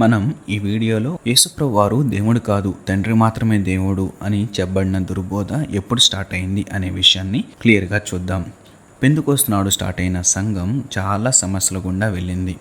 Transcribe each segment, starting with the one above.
మనం ఈ వీడియోలో యేసుప్రభు వారు దేవుడు కాదు తండ్రి మాత్రమే దేవుడు అని చెప్పబడిన దుర్బోధ ఎప్పుడు స్టార్ట్ అయింది అనే విషయాన్ని క్లియర్గా చూద్దాం. పెందుకోస్తున్నాడు స్టార్ట్ అయిన సంఘం చాలా సమస్యల గుండా వెళ్ళింది.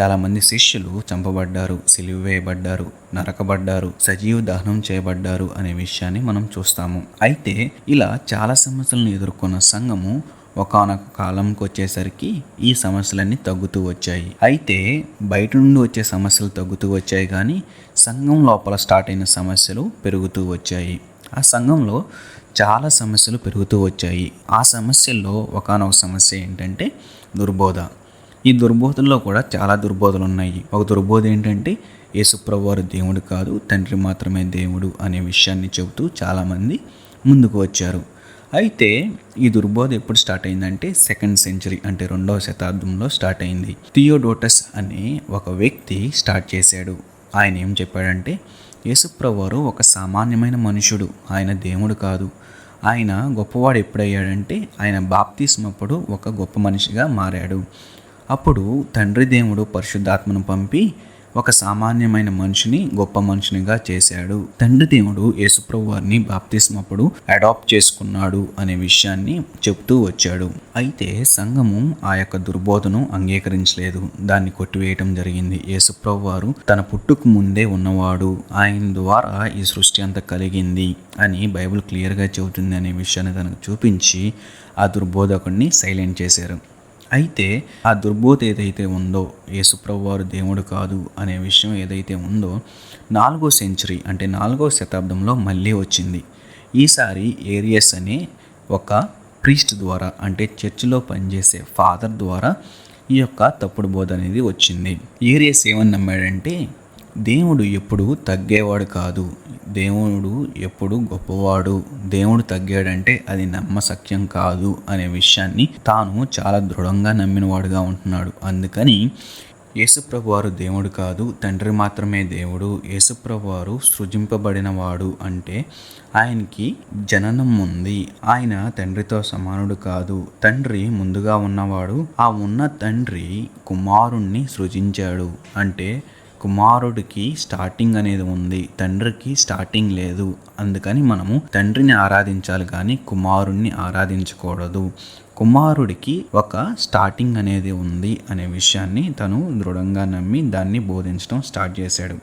చాలామంది శిష్యులు చంపబడ్డారు సిలివేయబడ్డారు నరకబడ్డారు సజీవ దహనం చేయబడ్డారు అనే విషయాన్ని మనం చూస్తాము. అయితే ఇలా చాలా సమస్యలను ఎదుర్కొన్న సంఘము ఒకనొక కాలంకి వచ్చేసరికి ఈ సమస్యలన్నీ తగ్గుతూ వచ్చాయి. అయితే బయట నుండి వచ్చే సమస్యలు తగ్గుతూ వచ్చాయి కానీ సంఘం లోపల స్టార్ట్ అయిన సమస్యలు పెరుగుతూ వచ్చాయి. ఆ సంఘంలో చాలా సమస్యలు పెరుగుతూ వచ్చాయి. ఆ సమస్యల్లో ఒకనొక సమస్య ఏంటంటే దుర్బోధ. ఈ దుర్బోధల్లో కూడా చాలా దుర్బోధలు ఉన్నాయి. ఒక దుర్బోధ ఏంటంటే యేసుప్రభు వారు దేవుడు కాదు తండ్రి మాత్రమే దేవుడు అనే విషయాన్ని చెబుతూ చాలామంది ముందుకు వచ్చారు. అయితే ఈ దుర్బోధ ఎప్పుడు స్టార్ట్ అయిందంటే సెకండ్ సెంచరీ అంటే రెండవ శతాబ్దంలో స్టార్ట్ అయింది. థియోడోటస్ అనే ఒక వ్యక్తి స్టార్ట్ చేశాడు. ఆయన ఏం చెప్పాడంటే యేసుప్రవారు ఒక సామాన్యమైన మనుషుడు. ఆయన దేవుడు కాదు. ఆయన గొప్పవాడు ఎప్పుడయ్యాడంటే ఆయన బాప్తీసినప్పుడు ఒక గొప్ప మనిషిగా మారాడు. అప్పుడు తండ్రి దేవుడు పరిశుద్ధాత్మను పంపి ఒక సామాన్యమైన మనిషిని గొప్ప మనిషినిగా చేశాడు. తండ్రి దేవుడు యేసుప్రభు వారిని బాప్తిస్మప్పుడు అడాప్ట్ చేసుకున్నాడు అనే విషయాన్ని చెప్తూ వచ్చాడు. అయితే సంఘము ఆ యొక్క దుర్బోధను అంగీకరించలేదు. దాన్ని కొట్టివేయటం జరిగింది. యేసుప్రభు వారు తన పుట్టుకు ముందే ఉన్నవాడు. ఆయన ద్వారా ఈ సృష్టి అంతా కలిగింది అని బైబిల్ క్లియర్గా చెబుతుంది అనే విషయాన్ని తనకు చూపించి ఆ దుర్బోధకుడిని సైలెంట్ చేశారు. అయితే ఆ దుర్బోధ ఏదైతే ఉందో యేసుప్రభు వారు దేవుడు కాదు అనే విషయం ఏదైతే ఉందో నాలుగో సెంచరీ అంటే నాలుగో శతాబ్దంలో మళ్ళీ వచ్చింది. ఈసారి ఏరియస్ అనే ఒక ప్రీస్ట్ ద్వారా అంటే చర్చిలో పనిచేసే ఫాదర్ ద్వారా ఈ యొక్క తప్పుడు బోధ అనేది వచ్చింది. ఏరియస్ ఏమని నమ్మాడంటే దేవుడు ఎప్పుడు తగ్గేవాడు కాదు. దేవుడు ఎప్పుడు గొప్పవాడు. దేవుడు తగ్గాడంటే అది నమ్మసక్యం కాదు అనే విషయాన్ని తాను చాలా దృఢంగా నమ్మినవాడుగా ఉంటున్నాడు. అందుకని యేసుప్రభు వారు దేవుడు కాదు తండ్రి మాత్రమే దేవుడు. యేసుప్రభు వారు సృజింపబడినవాడు అంటే ఆయనకి జననం ఉంది. ఆయన తండ్రితో సమానుడు కాదు. తండ్రి ముందుగా ఉన్నవాడు. ఆ ఉన్న తండ్రి కుమారుణ్ణి సృజించాడు. అంటే కుమారుడికి స్టార్టింగ్ అనేది ఉంది తండ్రికి స్టార్టింగ్ లేదు. అందుకని మనము తండ్రిని ఆరాధించాలి కానీ కుమారుణ్ణి ఆరాధించకూడదు. కుమారుడికి ఒక స్టార్టింగ్ అనేది ఉంది అనే విషయాన్ని తను దృఢంగా నమ్మి దాన్ని బోధించడం స్టార్ట్ చేశాడు.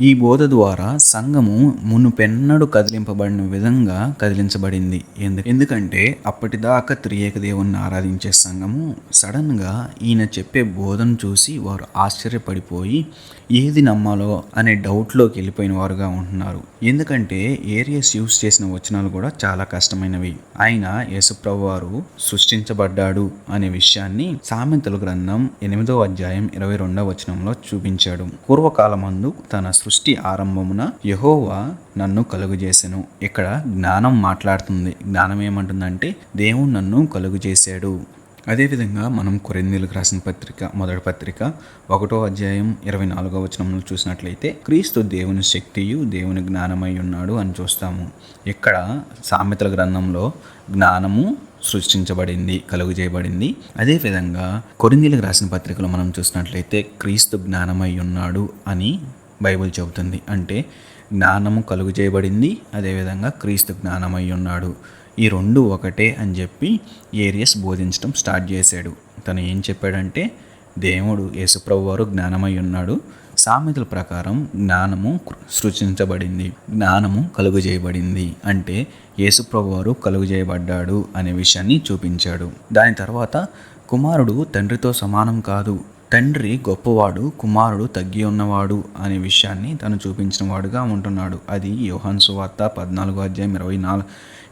ఈ బోధ ద్వారా సంఘము మునుపెన్నడు కదిలింపబడిన విధంగా కదిలించబడింది. ఎందు ఎందుకంటే అప్పటిదాకా త్రియేక దేవుణ్ణి ఆరాధించే సంఘము సడన్గా ఈయన చెప్పే బోధను చూసి వారు ఆశ్చర్యపడిపోయి ఏది నమ్మాలో అనే డౌట్లోకి వెళ్ళిపోయిన వారుగా ఉంటున్నారు. ఎందుకంటే ఏరియస్ యూస్ చేసిన వచనాలు కూడా చాలా కష్టమైనవి. ఆయన యేసుప్రభు వారు సృష్టించబడ్డాడు అనే విషయాన్ని సామెతల గ్రంథం ఎనిమిదో అధ్యాయం ఇరవై రెండవ వచనంలో చూపించాడు. పూర్వకాలమందు తన సృష్టి ఆరంభమున యహోవా నన్ను కలుగుజేసెను. ఇక్కడ జ్ఞానం మాట్లాడుతుంది. జ్ఞానం ఏమంటుందంటే దేవుడు నన్ను కలుగుజేశాడు. అదేవిధంగా మనం కొరిందీలకు రాసిన పత్రిక మొదటి పత్రిక ఒకటో అధ్యాయం ఇరవై నాలుగో వచనంలో చూసినట్లయితే క్రీస్తు దేవుని శక్తియు దేవుని జ్ఞానమై ఉన్నాడు అని చూస్తాము. ఇక్కడ సామెతల గ్రంథంలో జ్ఞానము సృష్టించబడింది కలుగు చేయబడింది అదేవిధంగా కొరిందీలకు రాసిన పత్రికలో మనం చూసినట్లయితే క్రీస్తు జ్ఞానమై ఉన్నాడు అని బైబిల్ చెబుతుంది. అంటే జ్ఞానము కలుగు చేయబడింది అదేవిధంగా క్రీస్తు జ్ఞానమై ఉన్నాడు. ఈ రెండు ఒకటే అని చెప్పి ఏరియస్ బోధించడం స్టార్ట్ చేశాడు. తను ఏం చెప్పాడంటే దేవుడు యేసుప్రభు వారు జ్ఞానమై ఉన్నాడు. సామెతల ప్రకారం జ్ఞానము సృష్టించబడింది జ్ఞానము కలుగు చేయబడింది. అంటే యేసుప్రభు వారు కలుగు చేయబడ్డాడు అనే విషయాన్ని చూపించాడు. దాని తర్వాత కుమారుడు తండ్రితో సమానం కాదు. తండ్రి గొప్పవాడు కుమారుడు తగ్గి ఉన్నవాడు అనే విషయాన్ని తను చూపించిన వాడుగా ఉంటున్నాడు. అది యోహాన్ సువార్త పద్నాలుగో అధ్యాయం ఇరవై నాలుగు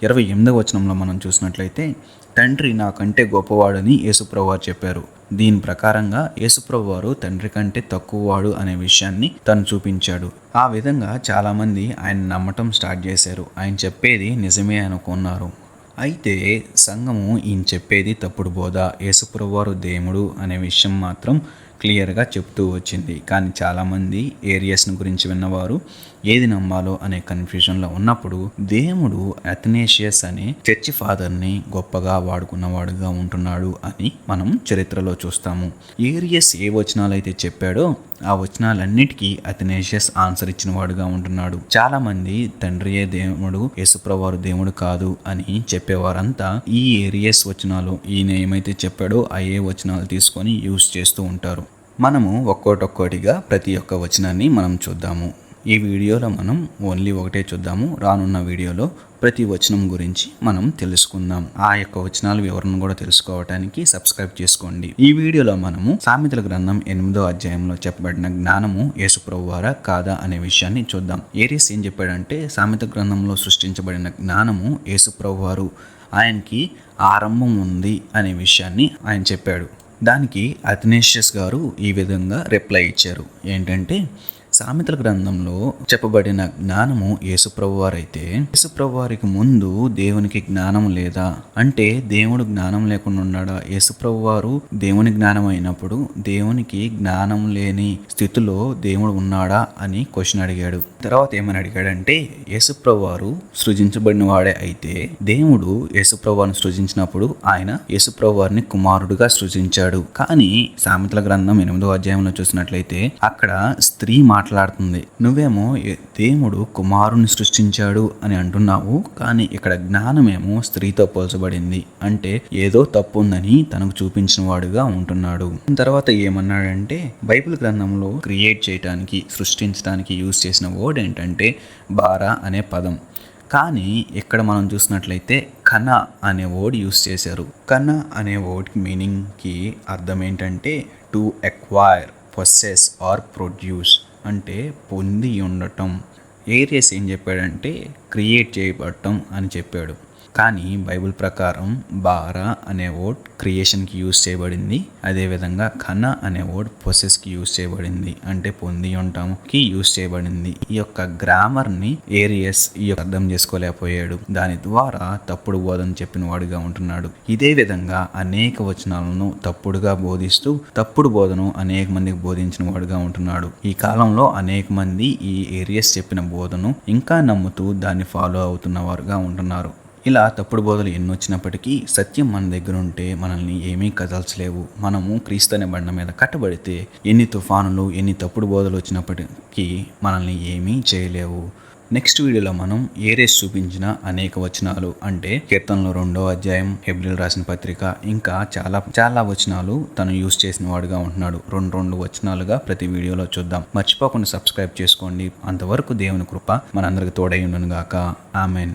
ఇరవై ఎనిమిదవ వచనంలో మనం చూసినట్లయితే తండ్రి నాకంటే గొప్పవాడని యేసుప్రభు వారు చెప్పారు. దీని ప్రకారంగా యేసుప్రభు వారు తండ్రి కంటే తక్కువవాడు అనే విషయాన్ని తను చూపించాడు. ఆ విధంగా చాలామంది ఆయన నమ్మటం స్టార్ట్ చేశారు. ఆయన చెప్పేది నిజమే అనుకున్నారు. అయితే సంఘము ఈయన చెప్పేది తప్పుడు బోధ. యేసుప్రవారు దేవుడు అనే విషయం మాత్రం క్లియర్గా చెప్తూ వచ్చింది. కానీ చాలామంది ఏరియాస్ని గురించి విన్నవారు ఏది నమ్మాలో అనే కన్ఫ్యూజన్లో ఉన్నప్పుడు దేవుడు అథనేషియస్ అనే చర్చి ఫాదర్ని గొప్పగా వాడుకున్నవాడుగా ఉంటున్నాడు అని మనం చరిత్రలో చూస్తాము. ఏరియస్ ఏ వచనాలు అయితే చెప్పాడో ఆ వచనాలన్నిటికీ అథనేషియస్ ఆన్సర్ ఇచ్చిన వాడుగా ఉంటున్నాడు. చాలా మంది తండ్రియే దేవుడు యేసుప్రవారు దేవుడు కాదు అని చెప్పేవారంతా ఈ ఏరియస్ వచనాలు. ఈయన ఏమైతే చెప్పాడో అయ్యే వచనాలు తీసుకొని యూస్ చేస్తూ ఉంటారు. మనము ఒక్కోటొక్కోటిగా ప్రతి ఒక్క వచనాన్ని మనం చూద్దాము. ఈ వీడియోలో మనం ఓన్లీ ఒకటే చూద్దాము. రానున్న వీడియోలో ప్రతి వచనం గురించి మనం తెలుసుకుందాం. ఆ యొక్క వచనాల వివరణ కూడా తెలుసుకోవడానికి సబ్స్క్రైబ్ చేసుకోండి. ఈ వీడియోలో మనము సామెతల గ్రంథం ఎనిమిదో అధ్యాయంలో చెప్పబడిన జ్ఞానము యేసుప్రభు వారా కాదా అనే విషయాన్ని చూద్దాం. ఏరియస్ ఏం చెప్పాడంటే సామెత గ్రంథంలో సృష్టించబడిన జ్ఞానము యేసుప్రభు వారు. ఆయనకి ఆరంభం ఉంది అనే విషయాన్ని ఆయన చెప్పాడు. దానికి అథనేషియస్ గారు ఈ విధంగా రిప్లై ఇచ్చారు. ఏంటంటే సామెతల గ్రంథంలో చెప్పబడిన జ్ఞానము యేసుప్రభు వారైతే యేసుప్రభు వారికి ముందు దేవునికి జ్ఞానం లేదా? అంటే దేవుడు జ్ఞానం లేకుండా ఉన్నాడా? యేసుప్రభు వారు దేవుని జ్ఞానం అయినప్పుడు దేవునికి జ్ఞానం లేని స్థితిలో దేవుడు ఉన్నాడా అని క్వశ్చన్ అడిగాడు. తర్వాత ఏమని అడిగాడంటే యేసుప్రభు వారు సృజించబడిన వాడే అయితే దేవుడు యేసుప్రభు వారిని సృజించినప్పుడు ఆయన యేసుప్రభు వారిని కుమారుడుగా సృజించాడు. కానీ సామెతల గ్రంథం ఎనిమిదో అధ్యాయంలో చూసినట్లయితే అక్కడ స్త్రీ మాట మాట్లాడుతుంది. నువ్వేమో దేవుడు కుమారుని సృష్టించాడు అని అంటున్నావు కానీ ఇక్కడ జ్ఞానమేమో స్త్రీతో పోల్చబడింది. అంటే ఏదో తప్పు ఉందని తనకు చూపించిన వాడుగా ఉంటున్నాడు. తర్వాత ఏమన్నాడంటే బైబిల్ గ్రంథంలో క్రియేట్ చేయడానికి సృష్టించడానికి యూజ్ చేసిన వర్డ్ ఏంటంటే బారా అనే పదం. కానీ ఇక్కడ మనం చూసినట్లయితే కన అనే వర్డ్ యూస్ చేశారు. కన అనే వర్డ్ మీనింగ్కి అర్థం ఏంటంటే to acquire possess or produce. అంటే పొంది ఉండటం. ఏరియస్ ఏం చెప్పాడంటే క్రియేట్ చేయబడటం అని చెప్పాడు. కానీ బైబిల్ ప్రకారం బారా అనే వర్డ్ క్రియేషన్కి యూజ్ చేయబడింది. అదేవిధంగా ఖన అనే వర్డ్ ప్రొసెస్కి యూజ్ చేయబడింది. అంటే పొంది ఉంటాంకి యూజ్ చేయబడింది. ఈ యొక్క గ్రామర్ని ఏరియస్ ఈ యొక్క అర్థం చేసుకోలేకపోయాడు. దాని ద్వారా తప్పుడు బోధన చెప్పిన వాడుగా ఉంటున్నాడు. ఇదే విధంగా అనేక వచనాలను తప్పుడుగా బోధిస్తూ తప్పుడు బోధను అనేక మందికి బోధించిన వాడుగా ఉంటున్నాడు. ఈ కాలంలో అనేక మంది ఈ ఏరియస్ చెప్పిన బోధను ఇంకా నమ్ముతూ దాన్ని ఫాలో అవుతున్న వారుగా ఉంటున్నారు. ఇలా తప్పుడు బోధలు ఎన్ని వచ్చినప్పటికీ సత్యం మన దగ్గర ఉంటే మనల్ని ఏమీ కదల్చలేవు. మనము క్రీస్తు అనే బండ మీద కట్టబడితే ఎన్ని తుఫానులు ఎన్ని తప్పుడు బోధలు వచ్చినప్పటికీ మనల్ని ఏమీ చేయలేవు. నెక్స్ట్ వీడియోలో మనం ఏరేస్ చూపించిన అనేక వచనాలు అంటే కీర్తనలో రెండో అధ్యాయం హెబ్రిల్ రాసిన పత్రిక ఇంకా చాలా చాలా వచనాలు తను యూస్ చేసిన వాడుగా ఉంటున్నాడు. రెండు రెండు వచనాలుగా ప్రతి వీడియోలో చూద్దాం. మర్చిపోకుండా సబ్స్క్రైబ్ చేసుకోండి. అంతవరకు దేవుని కృప మనందరికి తోడై ఉండును గాక ఆమెన్.